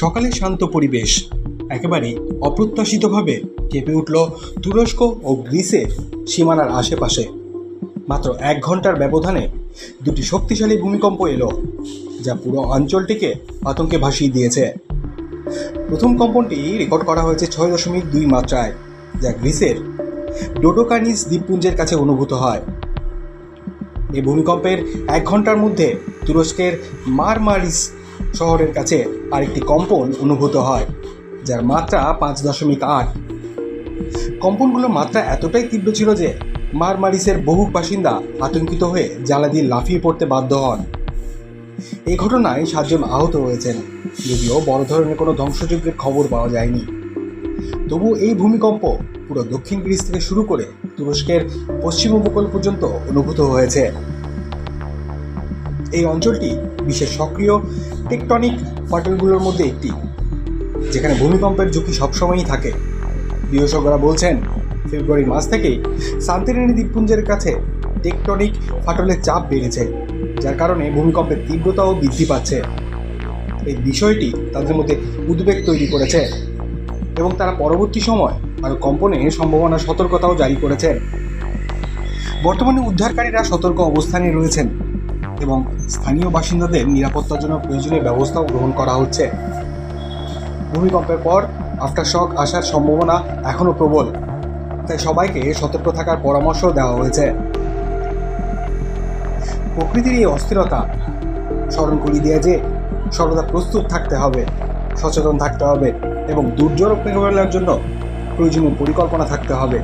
সকালে শান্ত পরিবেশ। একেবারে অপ্রত্যাশিতভাবে কেঁপে উঠল তুরস্ক ও গ্রিসের সীমানার আশেপাশে। মাত্র এক ঘণ্টার ব্যবধানে দুটি শক্তিশালী ভূমিকম্প এলো, যা পুরো অঞ্চলটিকে আতঙ্কে ভাসিয়ে দিয়েছে। প্রথম কম্পনটি রেকর্ড করা হয়েছে ছয় দশমিক দুই মাত্রায়, যা গ্রিসের ডোডোকানিস দ্বীপপুঞ্জের কাছে অনুভূত হয়। এই ভূমিকম্পের এক ঘণ্টার মধ্যে তুরস্কের মারমারিস শহরের কাছে আরেকটি কম্পন অনুভূত হয়, যার মাত্রা পাঁচ দশমিক আট। কম্পনগুলোর মাত্রা এতটাই তীব্র ছিল যে মারমারিসের বহু বাসিন্দা আতঙ্কিত হয়ে জ্বালা দিয়ে লাফিয়ে পড়তে বাধ্য হন। এই ঘটনায় সাতজন আহত হয়েছেন, যদিও বড় ধরনের কোনো ধ্বংসযজ্ঞের খবর পাওয়া যায়নি। তবু এই ভূমিকম্প পুরো দক্ষিণ গ্রিস থেকে শুরু করে তুরস্কের পশ্চিম উপকূল পর্যন্ত অনুভূত হয়েছে। এই অঞ্চলটি বিশ্বের সক্রিয় টেকটনিক ফাটলগুলোর মধ্যে একটি, যেখানে ভূমিকম্পের ঝুঁকি সবসময়ই থাকে। বিশেষজ্ঞরা বলছেন, ফেব্রুয়ারি মাস থেকেই শান্তিরেণী দ্বীপপুঞ্জের কাছে টেকটনিক ফাটলের চাপ বেড়েছে, যার কারণে ভূমিকম্পের তীব্রতাও বৃদ্ধি পাচ্ছে। এই বিষয়টি তাদের মধ্যে উদ্বেগ তৈরি করেছে এবং তারা পরবর্তী সময় আরও কম্পনের সম্ভাবনা সতর্কতাও জারি করেছে। বর্তমানে উদ্ধারকারীরা সতর্ক অবস্থানে রয়েছেন। এবং স্থানীয় বাসিন্দাদের নিরাপত্তার জন্য প্রয়োজনীয় ব্যবস্থাও গ্রহণ করা হচ্ছে। ভূমিকম্পের পর আফটার শক আসার সম্ভাবনা এখনও প্রবল, তাই সবাইকে সতর্ক থাকার পরামর্শ দেওয়া হয়েছে। প্রকৃতির এই অস্থিরতা স্মরণ করিয়ে দেয় যে সর্বদা প্রস্তুত থাকতে হবে, সচেতন থাকতে হবে এবং দুর্যোগ মোকাবেলার জন্য প্রয়োজনীয় পরিকল্পনা থাকতে হবে।